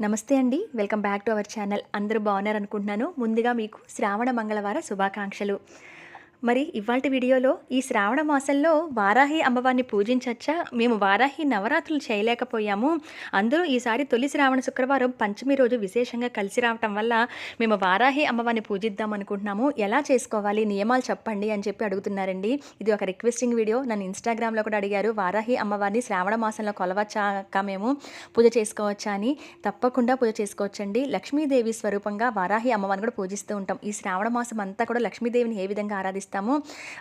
నమస్తే అండి. Welcome back to our channel. అందరూ బాగున్నారు అనుకుంటున్నాను ముందుగా మీకు శ్రావణ మంగళవార శుభాకాంక్షలు. మరి ఇవాళ వీడియోలో ఈ శ్రావణ మాసంలో వారాహి అమ్మవారిని పూజించచ్చా? మేము వారాహి నవరాత్రులు చేయలేకపోయాము. అందరూ ఈసారి తొలి శ్రావణ శుక్రవారం పంచమి రోజు విశేషంగా కలిసి రావటం వల్ల మేము వారాహి అమ్మవారిని పూజిద్దాం అనుకుంటున్నాము. ఎలా చేసుకోవాలి? నియమాలు చెప్పండి అని చెప్పి అడుగుతున్నారండి. ఇది ఒక రిక్వెస్టింగ్ వీడియో. నన్ను ఇన్స్టాగ్రామ్లో కూడా అడిగారు వారాహి అమ్మవారిని శ్రావణ మాసంలో కొలవచ్చాక మేము పూజ చేసుకోవచ్చా? అని. తప్పకుండా పూజ చేసుకోవచ్చండి. లక్ష్మీదేవి స్వరూపంగా వారాహి అమ్మవారిని కూడా పూజిస్తూ ఉంటాం. ఈ శ్రావణ మాసం అంతా కూడా లక్ష్మీదేవిని ఏ విధంగా ఆరాధిస్తాం ఆరాధిస్తాము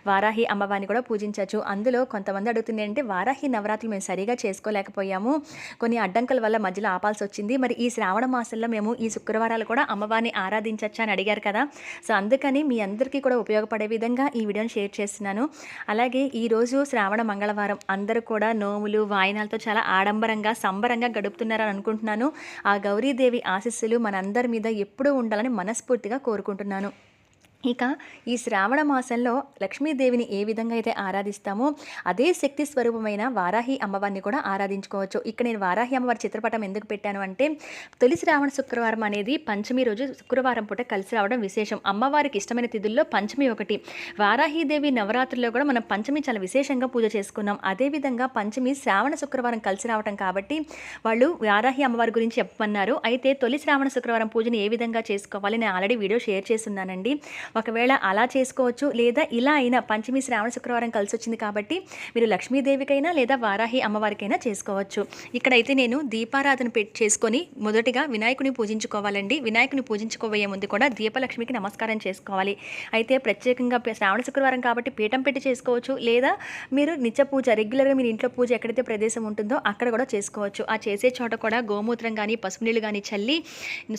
వారాహి అమ్మవారిని కూడా పూజించవచ్చు. అందులో కొంతమంది అడుగుతుంది అంటే వారాహి నవరాత్రులు మేము సరిగా చేసుకోలేకపోయాము. కొన్ని అడ్డంకుల వల్ల మధ్యలో ఆపాల్సి వచ్చింది. మరి ఈ శ్రావణ మాసంలో మేము ఈ శుక్రవారాలు కూడా అమ్మవారిని ఆరాధించవచ్చు అని అడిగారు కదా. సో అందుకని మీ అందరికీ కూడా ఉపయోగపడే విధంగా ఈ వీడియోని షేర్ చేస్తున్నాను. అలాగే ఈరోజు శ్రావణ మంగళవారం అందరూ కూడా నోములు వాయినాలతో చాలా ఆడంబరంగా సంబరంగా గడుపుతున్నారని అనుకుంటున్నాను. ఆ గౌరీదేవి ఆశీస్సులు మనందరి మీద ఎప్పుడూ ఉండాలని మనస్ఫూర్తిగా కోరుకుంటున్నాను. ఇక ఈ శ్రావణ మాసంలో లక్ష్మీదేవిని ఏ విధంగా అయితే ఆరాధిస్తామో అదే శక్తి స్వరూపమైన వారాహి అమ్మవారిని కూడా ఆరాధించుకోవచ్చు. ఇక్కడ నేను వారాహి అమ్మవారి చిత్రపటం ఎందుకు పెట్టాను అంటే తొలి శ్రావణ శుక్రవారం అనేది పంచమి రోజు శుక్రవారం పూట కలిసి రావడం విశేషం. అమ్మవారికి ఇష్టమైన తిథుల్లో పంచమి ఒకటి. వారాహిదేవి నవరాత్రుల్లో కూడా మనం పంచమి చాలా విశేషంగా పూజ చేసుకున్నాం. అదేవిధంగా పంచమి శ్రావణ శుక్రవారం కలిసి రావడం కాబట్టి వాళ్ళు వారాహి అమ్మవారి గురించి చెప్పమన్నారు. అయితే తొలి శ్రావణ శుక్రవారం పూజను ఏ విధంగా చేసుకోవాలి? నేను ఆల్రెడీ వీడియో షేర్ చేస్తున్నానండి. ఒకవేళ అలా చేసుకోవచ్చు లేదా ఇలా అయినా పంచమి శ్రావణ శుక్రవారం కలిసి వచ్చింది కాబట్టి మీరు లక్ష్మీదేవికైనా లేదా వారాహి అమ్మవారికైనా చేసుకోవచ్చు. ఇక్కడైతే నేను దీపారాధన పెట్టి చేసుకొని మొదటిగా వినాయకుని పూజించుకోవాలండి. వినాయకుని పూజించుకోబోయే ముందు కూడా దీపలక్ష్మికి నమస్కారం చేసుకోవాలి. అయితే ప్రత్యేకంగా శ్రావణ శుక్రవారం కాబట్టి పీఠం పెట్టి చేసుకోవచ్చు. లేదా మీరు నిత్య పూజ రెగ్యులర్గా మీరు ఇంట్లో పూజ ఎక్కడైతే ప్రదేశం ఉంటుందో అక్కడ కూడా చేసుకోవచ్చు. ఆ చేసే చోట కూడా గోమూత్రం కానీ పసుపు నీళ్ళు కానీ చల్లి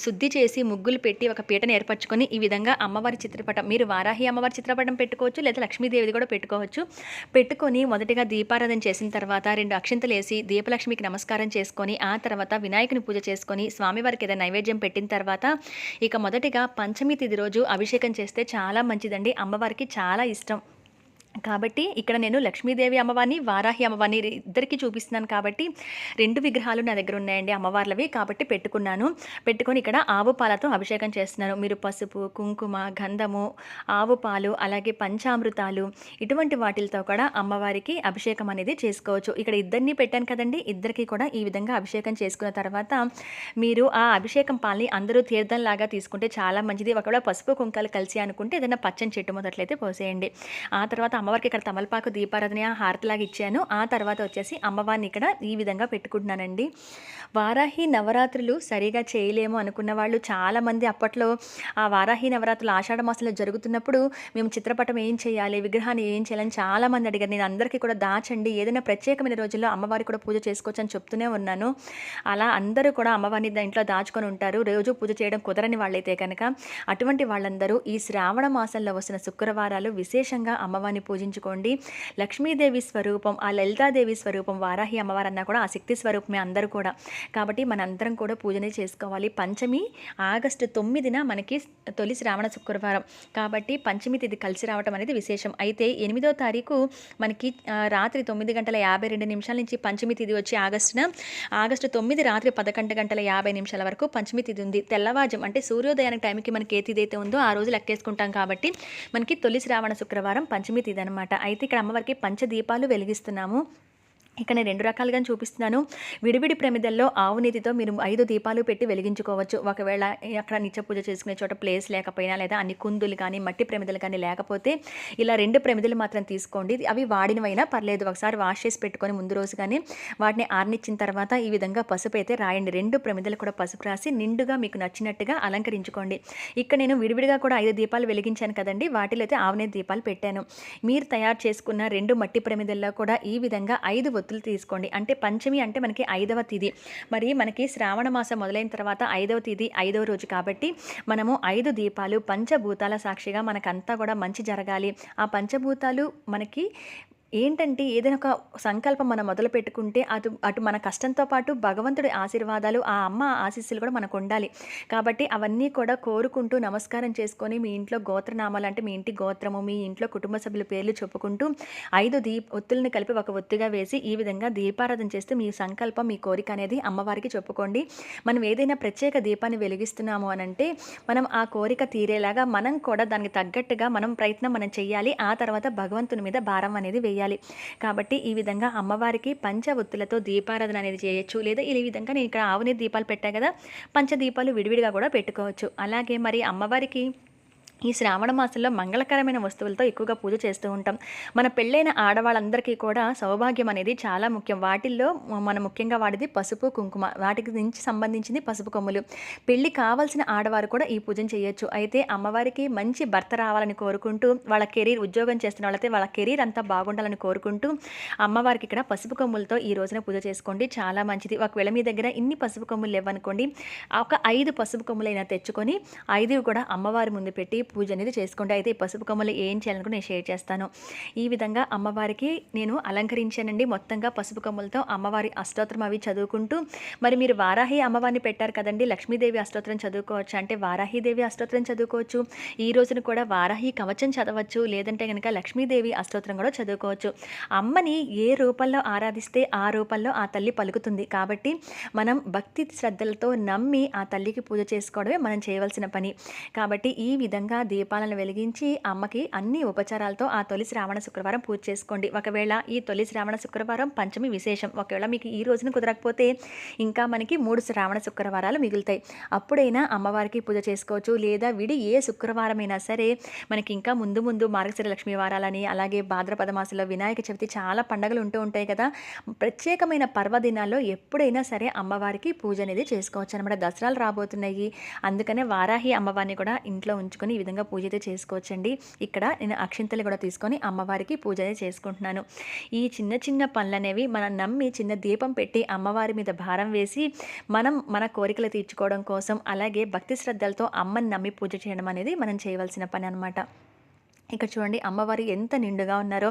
శుద్ధి చేసి ముగ్గులు పెట్టి ఒక పీటను ఏర్పరచుకొని ఈ విధంగా అమ్మవారి చిత్రపటం. మీరు వారాహి అమ్మవారి చిత్రపటం పెట్టుకోవచ్చు లేదా లక్ష్మీదేవిది కూడా పెట్టుకోవచ్చు. పెట్టుకొని మొదటిగా దీపారాధన చేసిన తర్వాత రెండు అక్షింతలు వేసి దీపలక్ష్మికి నమస్కారం చేసుకొని ఆ తర్వాత వినాయకుని పూజ చేసుకొని స్వామివారికి ఏదైనా నైవేద్యం పెట్టిన తర్వాత ఇక మొదటిగా పంచమి తిది రోజు అభిషేకం చేస్తే చాలా మంచిదండి. అమ్మవారికి చాలా ఇష్టం. కాబట్టి ఇక్కడ నేను లక్ష్మీదేవి అమ్మవారిని వారాహి అమ్మవారిని ఇద్దరికి చూపిస్తున్నాను కాబట్టి రెండు విగ్రహాలు నా దగ్గర ఉన్నాయండి అమ్మవార్లవి కాబట్టి పెట్టుకున్నాను. పెట్టుకొని ఇక్కడ ఆవు పాలతో అభిషేకం చేస్తున్నాను. మీరు పసుపు కుంకుమ గంధము ఆవు పాలు అలాగే పంచామృతాలు ఇటువంటి వాటిలతో కూడా అమ్మవారికి అభిషేకం అనేది చేసుకోవచ్చు. ఇక్కడ ఇద్దరిని పెట్టాను కదండి ఇద్దరికి కూడా ఈ విధంగా అభిషేకం చేసుకున్న తర్వాత మీరు ఆ అభిషేకం పాలని అందరూ తీర్థంలాగా తీసుకుంటే చాలా మంచిది. ఒకవేళ పసుపు కుంకాలు కలిసి అనుకుంటే ఏదైనా పచ్చని చెట్టు మొదట్లయితే పోసేయండి. ఆ తర్వాత అమ్మవారికి ఇక్కడ తమలపాకు దీపారాధన హారతిలాగా ఇచ్చాను. ఆ తర్వాత వచ్చేసి అమ్మవారిని ఇక్కడ ఈ విధంగా పెట్టుకుంటున్నానండి. వారాహి నవరాత్రులు సరిగా చేయలేము అనుకున్న వాళ్ళు చాలామంది అప్పట్లో ఆ వారాహి నవరాత్రులు ఆషాఢ మాసంలో జరుగుతున్నప్పుడు మేము చిత్రపటం ఏం చేయాలి విగ్రహాన్ని ఏం చేయాలని చాలామంది అడిగారు. నేను అందరికీ కూడా దాచండి ఏదైనా ప్రత్యేకమైన రోజుల్లో అమ్మవారి కూడా పూజ చేసుకోవచ్చు అని చెప్తూనే ఉన్నాను. అలా అందరూ కూడా అమ్మవారిని దాంట్లో దాచుకొని ఉంటారు. రోజు పూజ చేయడం కుదరని వాళ్ళైతే కనుక అటువంటి వాళ్ళందరూ ఈ శ్రావణ మాసంలో వస్తున్న శుక్రవారాలు విశేషంగా అమ్మవారిని పూజించుకోండి. లక్ష్మీదేవి స్వరూపం ఆ లలితాదేవి స్వరూపం వారాహి అమ్మవారన్నా కూడా ఆ శక్తి స్వరూపమే అందరూ కూడా. కాబట్టి మనందరం కూడా పూజనే చేసుకోవాలి. పంచమి ఆగస్టు తొమ్మిదిన మనకి తొలి శ్రావణ శుక్రవారం. కాబట్టి పంచమి తిథి కలిసి రావడం అనేది విశేషం. అయితే ఎనిమిదో తారీఖు మనకి రాత్రి తొమ్మిది గంటల యాభై రెండు నిమిషాల నుంచి పంచమి తిథి వచ్చి ఆగస్టున ఆగస్టు తొమ్మిది రాత్రి పదకొండు గంటల యాభై నిమిషాల వరకు పంచమి తిథి ఉంది. తెల్లవాజం అంటే సూర్యోదయానికి టైంకి మనకి ఏ తిథి అయితే ఉందో ఆ రోజు లెక్కేసుకుంటాం కాబట్టి మనకి తొలి శ్రావణ శుక్రవారం పంచమి తిథి ఇదనమాట అయితే ఇక్కడ అమ్మవారికి పంచదీపాలు వెలిగిస్తున్నాము. ఇక్కడ నేను రెండు రకాలుగా చూపిస్తున్నాను. విడివిడి ప్రమిదల్లో ఆవు నీతితో మీరు ఐదు దీపాలు పెట్టి వెలిగించుకోవచ్చు. ఒకవేళ అక్కడ నిత్య పూజ చేసుకునే చోట ప్లేస్ లేకపోయినా లేదా అన్ని కుందులు కానీ మట్టి ప్రమిదలు కానీ లేకపోతే ఇలా రెండు ప్రమిదలు మాత్రం తీసుకోండి. అవి వాడినవైనా పర్లేదు. ఒకసారి వాష్ చేసి పెట్టుకొని ముందు రోజు కానీ వాటిని ఆర్నిచ్చిన తర్వాత ఈ విధంగా పసుపు అయితే రాయండి. రెండు ప్రమిదలు కూడా పసుపు రాసి నిండుగా మీకు నచ్చినట్టుగా అలంకరించుకోండి. ఇక్కడ నేను విడివిడిగా కూడా ఐదు దీపాలు వెలిగించాను కదండి. వాటిలో అయితే ఆవునే దీపాలు పెట్టాను. మీరు తయారు చేసుకున్న రెండు మట్టి ప్రమిదల్లో కూడా ఈ విధంగా ఐదు ఒత్తులు తీసుకోండి. అంటే పంచమి అంటే మనకి ఐదవ తిథి మరి మనకి శ్రావణ మాసం మొదలైన తర్వాత ఐదవ తేదీ ఐదవ రోజు కాబట్టి మనము ఐదు దీపాలు పంచభూతాల సాక్షిగా మనకంతా కూడా మంచి జరగాలి. ఆ పంచభూతాలు మనకి ఏంటంటే ఏదైనా ఒక సంకల్పం మనం మొదలు పెట్టుకుంటే అటు అటు మన కష్టంతో పాటు భగవంతుడి ఆశీర్వాదాలు ఆ అమ్మ ఆశీస్సులు కూడా మనకు ఉండాలి. కాబట్టి అవన్నీ కూడా కోరుకుంటూ నమస్కారం చేసుకొని మీ ఇంట్లో గోత్రనామాలు అంటే మీ ఇంటి గోత్రము మీ ఇంట్లో కుటుంబ సభ్యుల పేర్లు చెప్పుకుంటూ ఐదు దీప ఒత్తుల్ని కలిపి ఒక ఒత్తిగా వేసి ఈ విధంగా దీపారాధన చేస్తే మీ సంకల్పం మీ కోరిక అనేది అమ్మవారికి చెప్పుకోండి. మనం ఏదైనా ప్రత్యేక దీపాన్ని వెలిగిస్తున్నాము అని అంటే మనం ఆ కోరిక తీరేలాగా మనం కూడా దానికి తగ్గట్టుగా మనం ప్రయత్నం మనం చేయాలి ఆ తర్వాత భగవంతుని మీద భారం అనేది వేయాలి. చేయాలి. కాబట్టి ఈ విధంగా అమ్మవారికి పంచ ఒత్తులతో దీపారాధన అనేది చేయొచ్చు. లేదా ఈ విధంగా నేను ఇక్కడ ఆవుని దీపాలు పెట్టా కదా పంచదీపాలు విడివిడిగా కూడా పెట్టుకోవచ్చు. అలాగే మరి అమ్మవారికి ఈ శ్రావణ మాసంలో మంగళకరమైన వస్తువులతో ఎక్కువగా పూజ చేస్తూ ఉంటాం. మన పెళ్ళైన ఆడవాళ్ళందరికీ కూడా సౌభాగ్యం అనేది చాలా ముఖ్యం. వాటిల్లో మన ముఖ్యంగా వాడిది పసుపు కుంకుమ. వాటికి నుంచి సంబంధించింది పసుపు కొమ్ములు. పెళ్ళి కావాల్సిన ఆడవారు కూడా ఈ పూజను చేయొచ్చు. అయితే అమ్మవారికి మంచి భర్త రావాలని కోరుకుంటూ వాళ్ళ కెరీర్ ఉద్యోగం చేస్తున్న వాళ్ళైతే వాళ్ళ కెరీర్ అంతా బాగుండాలని కోరుకుంటూ అమ్మవారికి ఇక్కడ పసుపు కొమ్ములతో ఈ రోజున పూజ చేసుకోండి. చాలా మంచిది. ఒకవేళ మీ దగ్గర ఇన్ని పసుపు కొమ్ములు లేవనుకోండి ఒక ఐదు పసుపు కొమ్ములైనా తెచ్చుకొని ఐదు కూడా అమ్మవారి ముందు పెట్టి పూజ అనేది చేసుకుంటే అయితే ఈ పసుపు కొమ్మలు ఏం చేయాలనుకో నేను షేర్ చేస్తాను. ఈ విధంగా అమ్మవారికి నేను అలంకరించానండి. మొత్తంగా పసుపు కొమ్మలతో అమ్మవారి అష్టోత్తరం అవి చదువుకుంటూ మరి మీరు వారాహి అమ్మవారిని పెట్టారు కదండి లక్ష్మీదేవి అష్టోత్తరం చదువుకోవచ్చు? అంటే వారాహిదేవి అష్టోత్తరం చదువుకోవచ్చు. ఈ రోజున కూడా వారాహి కవచం చదవచ్చు. లేదంటే కనుక లక్ష్మీదేవి అష్టోత్తరం కూడా చదువుకోవచ్చు. అమ్మని ఏ రూపంలో ఆరాధిస్తే ఆ రూపంలో ఆ తల్లి పలుకుతుంది. కాబట్టి మనం భక్తి శ్రద్ధలతో నమ్మి ఆ తల్లికి పూజ చేసుకోవడమే మనం చేయవలసిన పని. కాబట్టి ఈ విధంగా దీపాలను వెలిగించి అమ్మకి అన్ని ఉపచారాలతో ఆ తొలి శ్రావణ శుక్రవారం పూజ చేసుకోండి. ఒకవేళ ఈ తొలి శ్రావణ శుక్రవారం పంచమి విశేషం ఒకవేళ మీకు ఈ రోజున కుదరకపోతే ఇంకా మనకి మూడు శ్రావణ శుక్రవారాలు మిగులుతాయి. అప్పుడైనా అమ్మవారికి పూజ చేసుకోవచ్చు. లేదా విడి ఏ శుక్రవారమైనా సరే మనకి ఇంకా ముందు ముందు మార్గశిర లక్ష్మీ వారాలని అలాగే భాద్రపద మాసంలో వినాయక చవితి చాలా పండుగలు ఉంటూ ఉంటాయి కదా. ప్రత్యేకమైన పర్వదినాల్లో ఎప్పుడైనా సరే అమ్మవారికి పూజ అనేది చేసుకోవచ్చు అనమాట దసరాలు రాబోతున్నాయి. అందుకనే వారాహి అమ్మవారిని కూడా ఇంట్లో ఉంచుకొని ఈ విధంగా పూజ అయితే చేసుకోవచ్చండి. ఇక్కడ నేను అక్షింతలు కూడా తీసుకొని అమ్మవారికి పూజ చేసుకుంటున్నాను. ఈ చిన్న చిన్న పనులు అనేవి మనం నమ్మి చిన్న దీపం పెట్టి అమ్మవారి మీద భారం వేసి మనం మన కోరికలు తీర్చుకోవడం కోసం అలాగే భక్తి శ్రద్ధలతో అమ్మని నమ్మి పూజ చేయడం అనేది మనం చేయవలసిన పని అనమాట ఇక్కడ చూడండి అమ్మవారి ఎంత నిండుగా ఉన్నారో.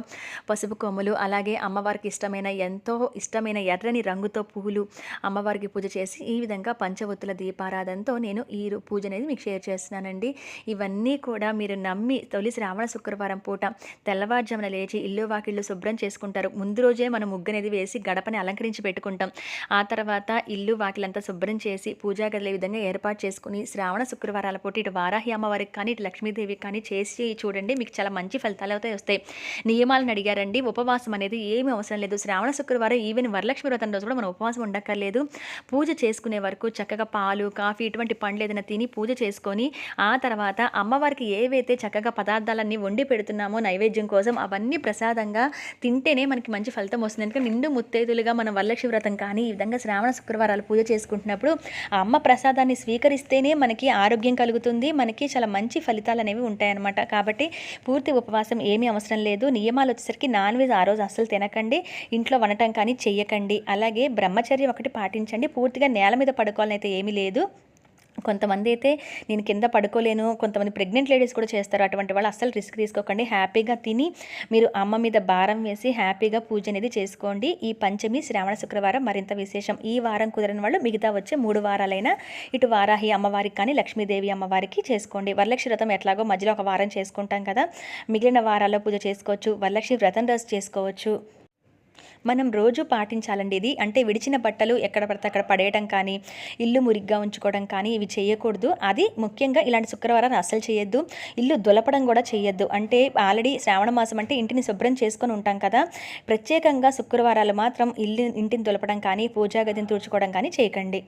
పసుపు కొమ్ములు అలాగే అమ్మవారికి ఇష్టమైన ఎంతో ఇష్టమైన ఎర్రని రంగుతో పువ్వులు అమ్మవారికి పూజ చేసి ఈ విధంగా పంచవత్తుల దీపారాధనతో నేను ఈ పూజ అనేది మీకు షేర్ చేస్తున్నానండి. ఇవన్నీ కూడా మీరు నమ్మి తొలి శ్రావణ శుక్రవారం పూట తెల్లవారుజామున లేచి ఇల్లు వాకిళ్ళు శుభ్రం చేసుకుంటారు. ముందు రోజే మనం ముగ్గు అనేది వేసి గడపని అలంకరించి పెట్టుకుంటాం. ఆ తర్వాత ఇల్లు వాకిలంతా శుభ్రం చేసి పూజా గదిలే విధంగా ఏర్పాటు చేసుకుని శ్రావణ శుక్రవారాల పూట ఇటు వారాహి అమ్మవారికి కానీ ఇటు లక్ష్మీదేవికి కానీ చేసి చూడండి మీకు చాలా మంచి ఫలితాలు అయితే వస్తాయి. నియమాలను అడిగారండి. ఉపవాసం అనేది ఏమీ అవసరం లేదు. శ్రావణ శుక్రవారం ఈవెన్ వరలక్ష్మి వ్రతం రోజు కూడా మనం ఉపవాసం ఉండక్కర్లేదు. పూజ చేసుకునే వరకు చక్కగా పాలు కాఫీ ఇటువంటి పండ్లు ఏదైనా తిని పూజ చేసుకొని ఆ తర్వాత అమ్మవారికి ఏవైతే చక్కగా పదార్థాలన్నీ వండి పెడుతున్నామో నైవేద్యం కోసం అవన్నీ ప్రసాదంగా తింటేనే మనకి మంచి ఫలితం వస్తుంది. ఎందుకంటే నిండు ముత్తైదులుగా మనం వరలక్ష్మి వ్రతం కానీ ఈ విధంగా శ్రావణ శుక్రవారాలు పూజ చేసుకుంటున్నప్పుడు ఆ అమ్మ ప్రసాదాన్ని స్వీకరిస్తేనే మనకి ఆరోగ్యం కలుగుతుంది. మనకి చాలా మంచి ఫలితాలు అనేవి ఉంటాయన్నమాట. కాబట్టి పూర్తి ఉపవాసం ఏమీ అవసరం లేదు. నియమాలు వచ్చేసరికి నాన్ వెజ్ ఆ రోజు అస్సలు తినకండి. ఇంట్లో వండటం కానీ చెయ్యకండి. అలాగే బ్రహ్మచర్యం ఒకటి పాటించండి. పూర్తిగా నేల మీద పడుకోవాలని అయితే ఏమీ లేదు. కొంతమంది అయితే నేను కింద పడుకోలేను కొంతమంది ప్రెగ్నెంట్ లేడీస్ కూడా చేస్తారు. అటువంటి వాళ్ళు అస్సలు రిస్క్ తీసుకోకండి. హ్యాపీగా తిని మీరు అమ్మ మీద భారం వేసి హ్యాపీగా పూజ అనేది చేసుకోండి. ఈ పంచమి శ్రావణ శుక్రవారం మరింత విశేషం. ఈ వారం కుదరని వాళ్ళు మిగతా వచ్చే మూడు వారాలైనా ఇటు వారాహి అమ్మవారికి కానీ లక్ష్మీదేవి అమ్మవారికి చేసుకోండి. వరలక్ష్మి వ్రతం ఎట్లాగో మధ్యలో ఒక వారం చేసుకుంటాం కదా. మిగిలిన వారాల్లో పూజ చేసుకోవచ్చు. వరలక్ష్మి వ్రతం రోజు చేసుకోవచ్చు. మనం రోజు పాటించాలండి ఇది అంటే విడిచిన బట్టలు ఎక్కడ పడితే అక్కడ పడేయడం కానీ ఇల్లు మురిగ్గా ఉంచుకోవడం కానీ ఇవి చేయకూడదు. అది ముఖ్యంగా ఇలాంటి శుక్రవారం అస్సలు చేయొద్దు. ఇల్లు దులపడం కూడా చేయొద్దు. అంటే ఆల్రెడీ శ్రావణ మాసం అంటే ఇంటిని శుభ్రం చేసుకొని ఉంటాం కదా. ప్రత్యేకంగా శుక్రవారాలు మాత్రం ఇల్లు ఇంటిని దులపడం కానీ పూజా గదిని తుడుచుకోవడం కానీ చేయకండి.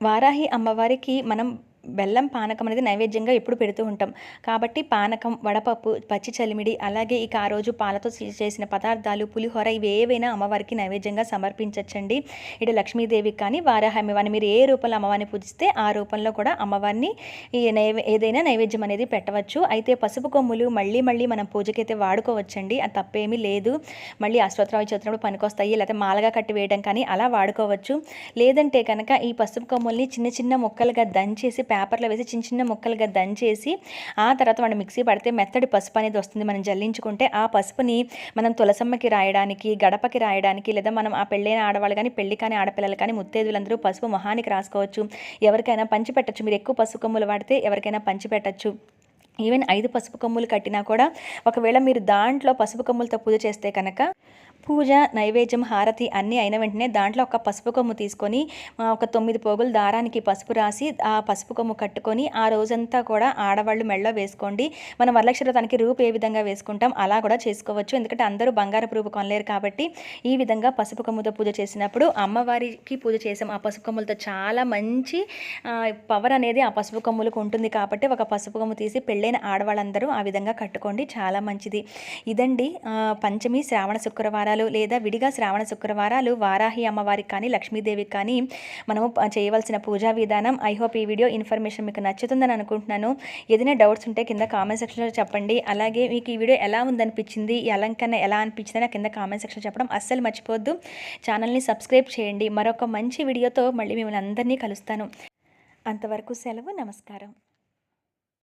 వారాహి అమ్మవారికి మనం బెల్లం పానకం అనేది నైవేద్యంగా ఎప్పుడు పెడుతూ ఉంటాం. కాబట్టి పానకం వడపప్పు పచ్చి చలిమిడి అలాగే ఇక ఆ రోజు పాలతో చేసిన పదార్థాలు పులిహోర ఇవి ఏవైనా అమ్మవారికి నైవేద్యంగా సమర్పించచ్చండి. ఇటు లక్ష్మీదేవికి కానీ వారాహమ్మవారిని మీరు ఏ రూపంలో అమ్మవారిని పూజిస్తే ఆ రూపంలో కూడా అమ్మవారిని ఈ నైవే ఏదైనా నైవేద్యం అనేది పెట్టవచ్చు. అయితే పసుపు కొమ్ములు మళ్ళీ మళ్ళీ మనం పూజకైతే వాడుకోవచ్చండి. అది తప్పేమీ లేదు. మళ్ళీ అశ్వత్రావి చేతున్నప్పుడు పనికొస్తాయి లేకపోతే మాలగా కట్టి వేయడం కానీ అలా వాడుకోవచ్చు. లేదంటే కనుక ఈ పసుపు కొమ్ముల్ని చిన్న చిన్న ముక్కలుగా దంచేసి పేపర్లో వేసి చిన్న చిన్న ముక్కలుగా దంచేసి ఆ తర్వాత మనం మిక్సీ పడితే మెత్తడి పసుపు అనేది వస్తుంది. మనం జల్లించుకుంటే ఆ పసుపుని మనం తులసమ్మకి రాయడానికి గడపకి రాయడానికి లేదా మనం ఆ పెళ్ళైన ఆడవాళ్ళు కానీ పెళ్ళి కానీ ఆడపిల్లలు కానీ ముత్తేదులందరూ పసుపు మొహానికి రాసుకోవచ్చు. ఎవరికైనా పంచి పెట్టచ్చు. మీరు ఎక్కువ పసుపు కొమ్ములు వాడితే ఎవరికైనా పంచి పెట్టచ్చు. ఈవెన్ ఐదు పసుపు కొమ్ములు కట్టినా కూడా ఒకవేళ మీరు దాంట్లో పసుపు కొమ్ములతో పూజ చేస్తే కనుక పూజ నైవేద్యం హారతి అన్నీ అయిన వెంటనే దాంట్లో ఒక పసుపు కొమ్ము తీసుకొని ఒక తొమ్మిది పోగులు దారానికి పసుపు రాసి ఆ పసుపు కొమ్ము కట్టుకొని ఆ రోజంతా కూడా ఆడవాళ్ళు మెళ్ళో వేసుకోండి. మనం వరలక్ష్మి వ్రతానికి రూపు ఏ విధంగా వేసుకుంటాం అలా కూడా చేసుకోవచ్చు. ఎందుకంటే అందరూ బంగారపు రూపు కొనలేరు కాబట్టి ఈ విధంగా పసుపు కొమ్ముతో పూజ చేసినప్పుడు అమ్మవారికి పూజ చేసాం. ఆ పసుపు కొమ్ములతో చాలా మంచి పవర్ అనేది ఆ పసుపు కొమ్ములకు ఉంటుంది కాబట్టి ఒక పసుపు కొమ్ము తీసి పెళ్ళైన ఆడవాళ్ళందరూ ఆ విధంగా కట్టుకోండి. చాలా మంచిది. ఇదండి పంచమి శ్రావణ శుక్రవారం. శుక్రవారాలు లేదా విడిగా శ్రావణ శుక్రవారాలు వారాహి అమ్మవారికి కానీ లక్ష్మీదేవికి కానీ మనము చేయవలసిన పూజా విధానం. ఐ హోప్ ఈ వీడియో ఇన్ఫర్మేషన్ మీకు నచ్చుతుందని అనుకుంటున్నాను. ఏదైనా డౌట్స్ ఉంటే కింద కామెంట్ సెక్షన్లో చెప్పండి. అలాగే మీకు ఈ వీడియో ఎలా ఉందనిపించింది ఈ అలంకరణ ఎలా అనిపించింది నాకు కింద కామెంట్ సెక్షన్ చెప్పడం అస్సలు మర్చిపోద్దు ఛానల్ని సబ్స్క్రైబ్ చేయండి. మరొక మంచి వీడియోతో మళ్ళీ మిమ్మల్ని అందరినీ కలుస్తాను. అంతవరకు సెలవు నమస్కారం.